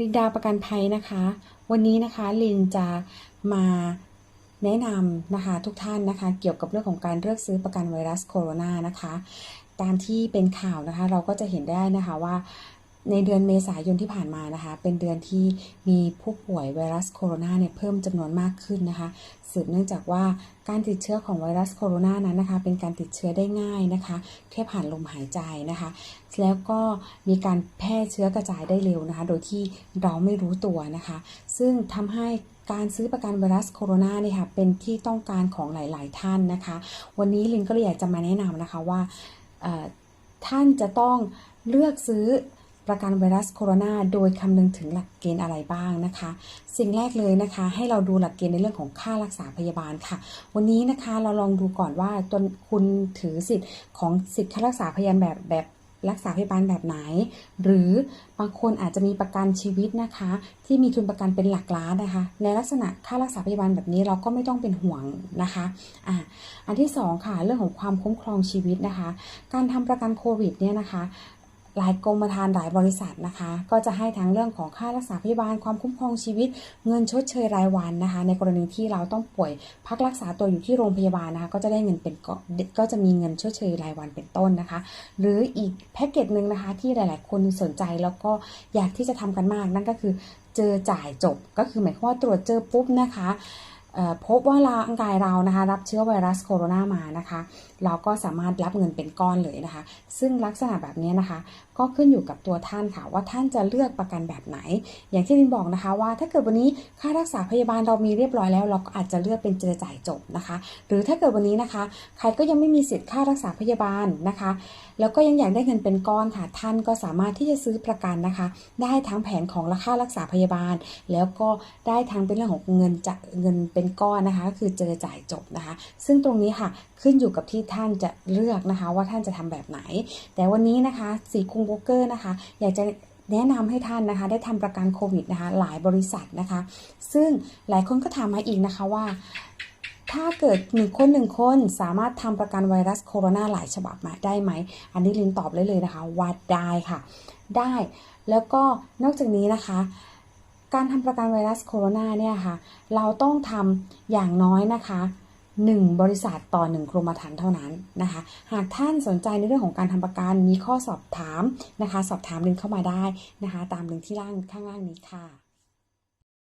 ลินดาประกันภัยนะคะ วันนี้นะคะลินจะมาแนะนำนะคะทุกท่านนะคะ เกี่ยวกับเรื่องของการเลือกซื้อประกันไวรัสโคโรนานะคะ ตามที่เป็นข่าวนะคะ เราก็จะเห็นได้นะคะว่า ในเดือนเมษายนที่ผ่านมานะคะ เป็นเดือนที่มีผู้ป่วยไวรัสโคโรนาเนี่ยเพิ่มจำนวนมากขึ้นนะคะ สืบเนื่องจากว่าการติดเชื้อของไวรัสโคโรนานั้นนะคะ เป็นการติดเชื้อได้ง่ายนะคะแค่ผ่านลมหายใจนะคะ แล้วก็มีการแพร่เชื้อกระจายได้เร็วนะคะ โดยที่เราไม่รู้ตัวนะคะ ซึ่งทำให้การซื้อประกันไวรัสโคโรนาเนี่ยค่ะเป็นที่ต้องการของหลาย ๆ ท่านนะคะ วันนี้ลินก็เลยอยากจะมาแนะนำนะคะว่าท่านจะต้องเลือกซื้อ ประกันไวรัสโคโรนาโดยคำนึงถึงหลักเกณฑ์อะไรบ้างนะคะ สิ่งแรกเลยนะคะ ให้เราดูหลักเกณฑ์ในเรื่องของค่ารักษาพยาบาลค่ะ วันนี้นะคะเราลองดูก่อนว่าตนคุณถือสิทธิ์ของสิทธิค่ารักษาพยาบาลแบบแบบรักษาพยาบาลแบบไหน หรือบางคนอาจจะมีประกันชีวิตนะคะ ที่มีทุนประกันเป็นหลักล้านนะคะ ในลักษณะค่ารักษาพยาบาลแบบนี้เราก็ไม่ต้องเป็นห่วงนะคะอะอันที่สองค่ะเรื่องของความคุ้มครองชีวิตนะคะ การทำประกันโควิดเนี่ยนะคะ หลายกรมธรรม์หลายบริษัทนะคะ ก็จะให้ทั้งเรื่องของค่ารักษาพยาบาลความคุ้มครองชีวิต เงินชดเชยรายวันนะคะ ในกรณีที่เราต้องป่วยพักรักษาตัวอยู่ที่โรงพยาบาลนะคะ ก็จะได้เงินเป็นก็ก็จะมีเงินชดเชยรายวันเป็นต้นนะคะ หรืออีกแพ็กเกจหนึ่งนะคะที่หลาย ๆ คนสนใจแล้วก็อยากที่จะทำกันมากนั่นก็คือเจอจ่ายจบก็คือหมายความว่าตรวจเจอปุ๊บนะคะ พบว่าร่างกายเรานะคะ รับเชื้อไวรัสโคโรนามานะคะ เราก็สามารถรับเงินเป็นก้อนเลยนะคะ ซึ่งลักษณะแบบนี้นะคะ ก็ขึ้นอยู่กับตัวท่านค่ะ ว่าท่านจะเลือกประกันแบบไหน อย่างที่ลินบอกนะคะว่าถ้าเกิดวันนี้ค่ารักษาพยาบาลเรามีเรียบร้อยแล้ว เราก็อาจจะเลือกเป็นเจอจ่ายจบนะคะ หรือถ้าเกิดวันนี้นะคะ ใครก็ยังไม่มีสิทธิ์ค่ารักษาพยาบาลนะคะ แล้วก็ยังอยากได้เงินเป็นก้อนค่ะ ท่านก็สามารถที่จะซื้อประกันนะคะ ได้ทั้งแผนของราคารักษาพยาบาล แล้วก็ได้ทั้งเป็นเรื่องของเงินจะเงินเป็นเป็นก้อนนะคะก็คือเจอจ่ายจบนะคะ ซึ่งตรงนี้ค่ะขึ้นอยู่กับที่ท่านจะเลือกนะคะ ว่าท่านจะทำแบบไหน แต่วันนี้นะคะสีกรุงโบรกเกอร์นะคะ อยากจะแนะนำให้ท่านนะคะ ได้ทำประกันโควิดนะคะ หลายบริษัทนะคะ ซึ่งหลายคนก็ถามมาอีกนะคะว่าถ้าเกิดหนึ่งคนหนึ่งคนสามารถทำประกันไวรัสโคโรนาหลายฉบับมาได้ไหม อันนี้ลินตอบเลยเลยนะคะว่าได้ค่ะ ได้ แล้วก็นอกจากนี้นะคะ การทำประกันไวรัสโคโรนาเนี่ยค่ะ เราต้องทำอย่างน้อยนะคะ1 บริษัทต่อ 1 กรมธรรม์เท่านั้นนะคะ หากท่านสนใจในเรื่องของการทำประกันมีข้อสอบถามนะคะ สอบถามลิงเข้ามาได้นะคะ ตามลิงที่ล่างข้างล่างนี้ค่ะ